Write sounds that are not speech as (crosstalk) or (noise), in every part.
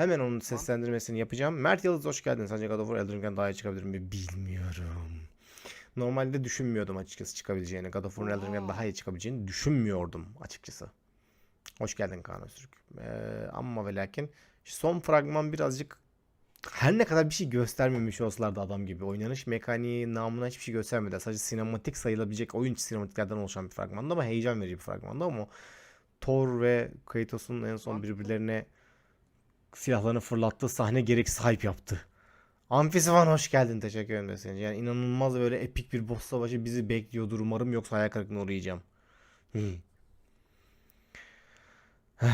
Hemen onun seslendirmesini yapacağım. Mert Yıldız hoş geldin. Sence God of War Elden Ring'den daha iyi çıkabilir mi? Bilmiyorum. Normalde düşünmüyordum açıkçası çıkabileceğini. God of War'un Elden Ring'den daha iyi çıkabileceğini düşünmüyordum açıkçası. Hoş geldin Kaan Öztürk. Ee, ama ve lakin son fragman birazcık her ne kadar bir şey göstermemiş olsalar da adam gibi oynanış mekaniği namına hiçbir şey göstermedi. Sadece sinematik sayılabilecek oyun sinematiklerden oluşan bir fragmanda ama heyecan verici bir fragmanda ama Thor ve Kratos'un en son birbirlerine silahlarını fırlattığı sahne gereksiz hype yaptı. Amfisivan hoş geldin teşekkür ederim Mesajcı. Yani inanılmaz böyle epik bir boss savaşı bizi bekliyordur umarım yoksa hayal kırıklığına uğrayacağım. Hı. (sighs)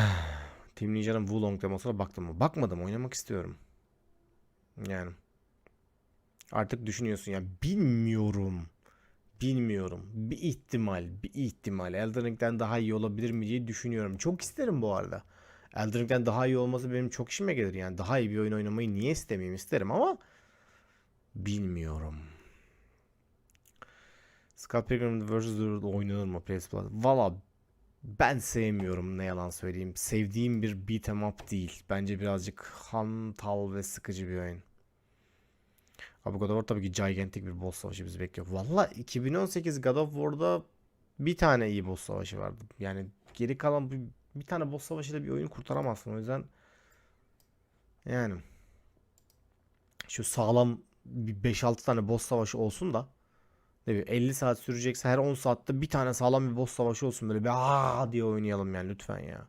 Team Ninja'nın Wulong demosuna baktım mı? Bakmadım oynamak istiyorum. Yani. Artık düşünüyorsun ya bilmiyorum. Bilmiyorum. Bir ihtimal, bir ihtimal. Elden Ring'den daha iyi olabilir mi diye düşünüyorum. Çok isterim bu arada. Elden Ring'den daha iyi olması benim çok işime gelir. Yani daha iyi bir oyun oynamayı niye istemeyeyim isterim ama bilmiyorum. Scott Pilgrim vs. The World oynanır mı PS Plus? Valla ben sevmiyorum ne yalan söyleyeyim. Sevdiğim bir beat 'em up değil. Bence birazcık hantal ve sıkıcı bir oyun. Abi God of War tabii ki gigantic bir boss savaşı bizi bekliyor. Valla 2018 God of War'da bir tane iyi boss savaşı vardı. Yani geri kalan bir tane boss savaşıyla bir oyunu kurtaramazsın. O yüzden yani şu sağlam bir 5-6 tane boss savaşı olsun da ne bileyim 50 saat sürecekse her 10 saatte bir tane sağlam bir boss savaşı olsun böyle bir aa diye oynayalım yani lütfen ya.